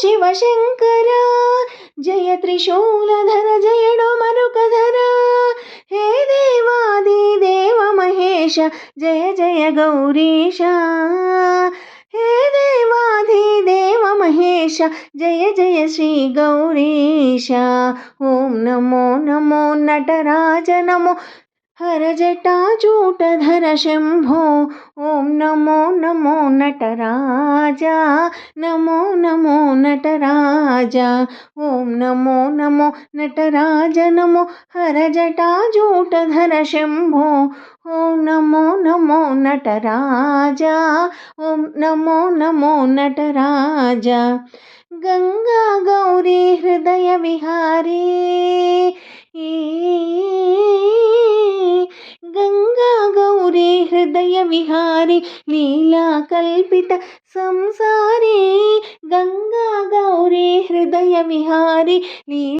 ಶಿವಶಂಕರ ಜಯ ತ್ರಿಶೂಲಧರ ಜಯ ಮರುಕಧರ ಹೇ ದೇವಾದಿ ದೇವ ಮಹೇಶ ಜಯ ಜಯ ಗೌರೀಶ ಹೇ ದೇವಾಧಿ ದೇವ ಮಹೇಶ ಜಯ ಜಯ ಶ್ರೀ ಗೌರೀಶ ಓಂ ನಮೋ ನಮೋ ನಟರಾಜ ನಮೋ हर जटा जूटधर शम्भो ॐ నమో నమో నటరాజ నమో నమో నటరాజ ఓం నమో నమో నటరాజ నమో హర జటాజూటధర శంభో ఓం నమో నమో నటరాజ ఓం నమో నమో నటరాజ గంగా గౌరీ హృదయ విహారీ హృదయ విహారి లీలా కల్పిత సంసారీ గంగా గౌరీ హృదయ విహారి లీ